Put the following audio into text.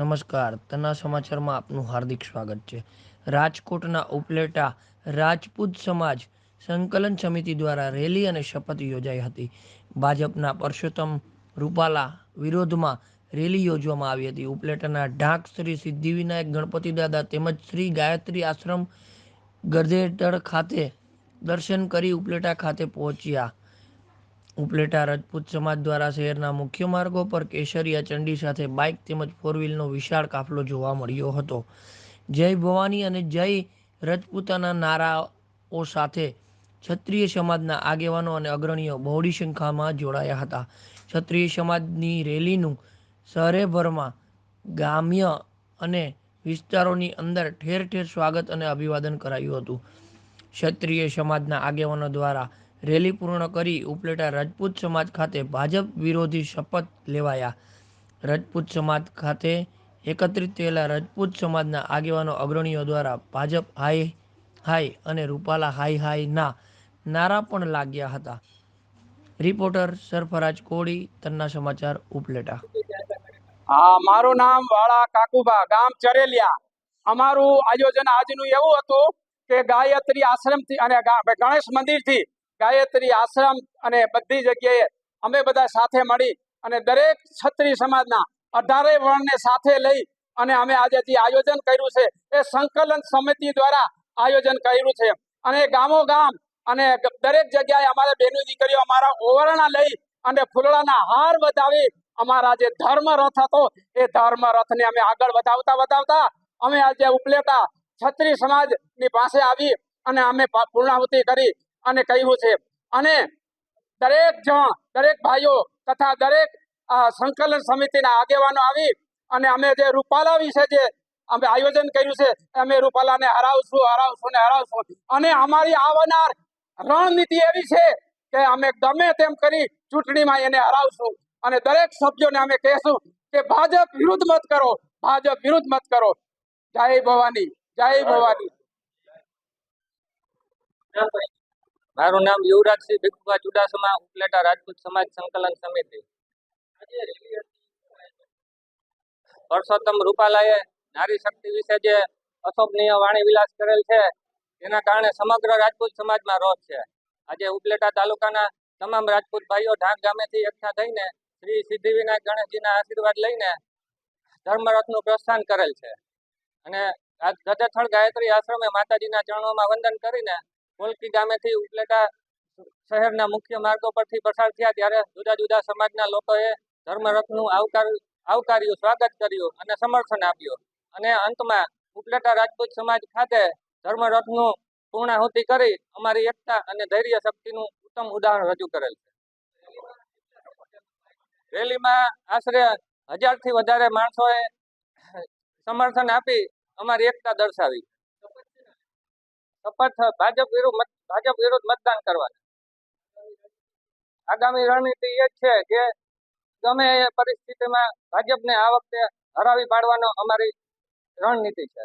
નમસ્કાર. તના સમાચારમાં આપનું હાર્દિક સ્વાગત છે. રાજકોટના ઉપલેટા રાજપૂત સમાજ સંકલન સમિતિ દ્વારા રેલી અને શપથ યોજાઈ હતી. ભાજપના પરસોત્તમ રૂપાલા વિરોધમાં રેલી યોજવામાં આવી હતી. ઉપલેટાના ઢાક શ્રી સિદ્ધિવિનાયક, ગણપતિ દાદા તેમજ શ્રી ગાયત્રી આશ્રમ ગરધેતળ ખાતે દર્શન કરી ઉપલેટા ખાતે પહોંચ્યા. ઉપલેટા રાજપૂત સમાજ દ્વારા શહેરના મુખ્ય માર્ગો પર કેસરિયા ચંડી સાથે બાઇક તેમજ ફોર વ્હીલનો વિશાળ કાફલો જોવા મળ્યો હતો. જય ભવાની અને જય રજપૂતાના નારાઓ સાથે ક્ષત્રિય સમાજના આગેવાનો અને અગ્રણીઓ બહોળી સંખ્યામાં જોડાયા હતા. ક્ષત્રિય સમાજની રેલીનું શહેરભરમાં ગામ્ય અને વિસ્તારોની અંદર ઠેર ઠેર સ્વાગત અને અભિવાદન કરાયું હતું. ક્ષત્રિય સમાજના આગેવાનો દ્વારા રેલી પૂર્ણ કરી ઉપલેટા રાજપૂત સમાજ ખાતે ભાજપ વિરોધી શપથ લેવાયા. રાજપૂત સમાજ ખાતે એકત્રિત થયેલા રાજપૂત સમાજના આગેવાનો અગ્રણીઓ દ્વારા ભાજપ હાય હાય અને રૂપાલા હાય ના નારા પણ લાગ્યા હતા. રિપોર્ટર સરફરાજ કોળી, તન્ના સમાચાર, ઉપલેટા. હા, મારું નામ વાળા કાકુબા ગામ ચરેલિયા. અમારું આયોજન આજનું એવું હતું કે ગાયત્રી આશ્રમથી અને ગા- ગણેશ મંદિરથી ગાયત્રી આશ્રમ અને બધી જગ્યાએ અમે બધા સાથે મળી અને દરેક છત્રી સમાજના અઢારે વર્ણને સાથે લઈ અને અમે આજે જે આયોજન કર્યું છે, એ સંકલન સમિતિ દ્વારા આયોજન કર્યું છે. અને ગામો ગામ અને દરેક જગ્યાએ અમારે બેનો દીકરીઓ અમારા ઓવરણા લઈ અને ફૂલડાના હાર વધાવી અમારા જે ધર્મ રથ હતો, એ ધર્મ રથને અમે આગળ વધાવતા વધાવતા અમે આજે ઉપલેટા છત્રી સમાજની પાસે આવી અને અમે પૂર્ણાહુતિ કરી અને કહ્યું છે. અને દરેક જણ, દરેક ભાઈઓ તથા દરેક સંકલન સમિતિના આગેવાનો આવી અને અમે જે રૂપાલા વિશે જે અમે આયોજન કર્યું છે, અમે રૂપાલાને હરાવશું હરાવશું ને હરાવશું. અને અમારી આવનાર રણનીતિ એવી છે કે અમે ગમે તેમ કરી ચૂંટણીમાં એને હરાવશું. અને દરેક સભ્યોને અમે કહેશું કે ભાજપ વિરુદ્ધ મત કરો, ભાજપ વિરુદ્ધ મત કરો. જય ભવાની. જય ભવાની. મારું નામ યુવરાજસિંહ ભીખુભા ચુડાસમા, ઉપલેટા રાજપૂત સમાજ સંકલન સમિતિ. પરસોત્તમ રૂપાલાએ નારી શક્તિ વિશે જે અશોભનીય વાણી વિલાસ કરેલ છે, તેના કારણે સમગ્ર રાજપૂત સમાજમાં રોષ છે. આજે ઉપલેટા તાલુકાના તમામ રાજપૂત ભાઈઓ ઢાક ગામેથી એકઠા થઈને શ્રી સિદ્ધિવિનાયક ગણેશજીના આશીર્વાદ લઈને ધર્મરથનું પ્રસ્થાન કરેલ છે. અને આ ગજેથળ ગાયત્રી આશ્રમે માતાજીના ચરણોમાં વંદન કરીને કોલકી ગામેથી ઉપલેટા શહેરના મુખ્ય માર્ગો પરથી પસાર થયા ત્યારે જુદા જુદા સમાજના લોકોએ ધર્મરથનું આવકાર આવકાર્યું, સ્વાગત કર્યું અને સમર્થન આપ્યું. અને અંતમાં ઉપલેટા રાજપૂત સમાજ ખાતે ધર્મરથનું પૂર્ણાહુતિ કરી અમારી એકતા અને ધૈર્ય શક્તિનું ઉત્તમ ઉદાહરણ રજૂ કરેલ છે. રેલીમાં આશરે હજારથી વધારે માણસોએ સમર્થન આપી અમારી એકતા દર્શાવી. શપથ ભાજપ વિરુદ્ધ ભાજપ વિરુદ્ધ મતદાન કરવાના. આગામી રણનીતિ એ છે કે ગમે એ પરિસ્થિતિમાં ભાજપને આ વખતે હરાવી પાડવાનો અમારી રણનીતિ છે.